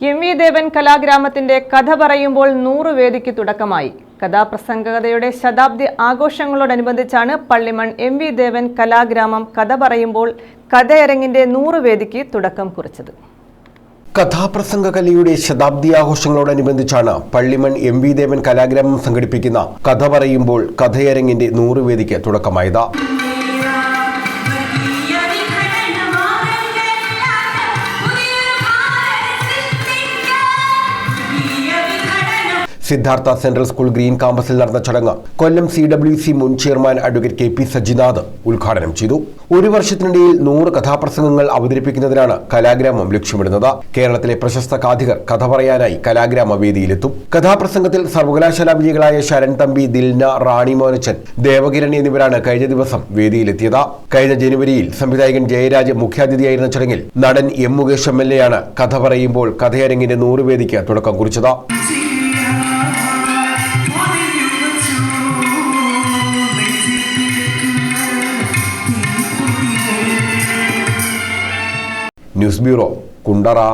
M V ദേവൻ കലാഗ്രാമത്തിന്റെ കഥ പറയുമ്പോൾ നൂറ് വേദിക്ക് തുടക്കമായി. കഥാപ്രസംഗകതയുടെ ശതാബ്ദി ആഘോഷങ്ങളോടനുബന്ധിച്ചാണ് പള്ളിമൺ എം വി ദേവൻ കലാഗ്രാമം കഥ പറയുമ്പോൾ കഥയരങ്ങിന്റെ നൂറ് വേദിക്ക് തുടക്കം കുറിച്ചത്. കഥാപ്രസംഗ കലയുടെ ശതാബ്ദി ആഘോഷങ്ങളോടനുബന്ധിച്ചാണ് പള്ളിമൺ എം വി ദേവൻ കലാഗ്രാമം സംഘടിപ്പിക്കുന്ന കഥ പറയുമ്പോൾ കഥയരങ്ങിന്റെ നൂറ് വേദിക്ക് തുടക്കമായത്. സിദ്ധാർത്ഥ സെൻട്രൽ സ്കൂൾ ഗ്രീൻ കാമ്പസിൽ നടന്ന ചടങ്ങ് കൊല്ലം സി ഡബ്ല്യു സി മുൻ chairman advocate K P Sajinath ഉദ്ഘാടനം ചെയ്തു. ഒരു വർഷത്തിനിടയിൽ നൂറ് കഥാപ്രസംഗങ്ങൾ അവതരിപ്പിക്കുന്നതിനാണ് കലാഗ്രാമം ലക്ഷ്യമിടുന്നത്. കേരളത്തിലെ പ്രശസ്ത കാഥികർ കഥ പറയാനായി കലാഗ്രാമ വേദിയിലെത്തും കഥാപ്രസംഗത്തിൽ സർവകലാശാല വിജയികളായ ശരൺ തമ്പി ദിൽന റാണി മോനച്ചൻ ദേവകിരൺ എന്നിവരാണ് കഴിഞ്ഞ ദിവസം വേദിയിലെത്തിയത്. കഴിഞ്ഞ ജനുവരിയിൽ സംവിധായകൻ ജയരാജ് മുഖ്യാതിഥിയായിരുന്ന ചടങ്ങിൽ നടൻ എം മുകേഷ് എം എൽ എയാണ് കഥ പറയുമ്പോൾ കഥയരങ്ങിന്റെ നൂറ് വേദിക്ക് തുടക്കം കുറിച്ചത്. News bureau Kundara.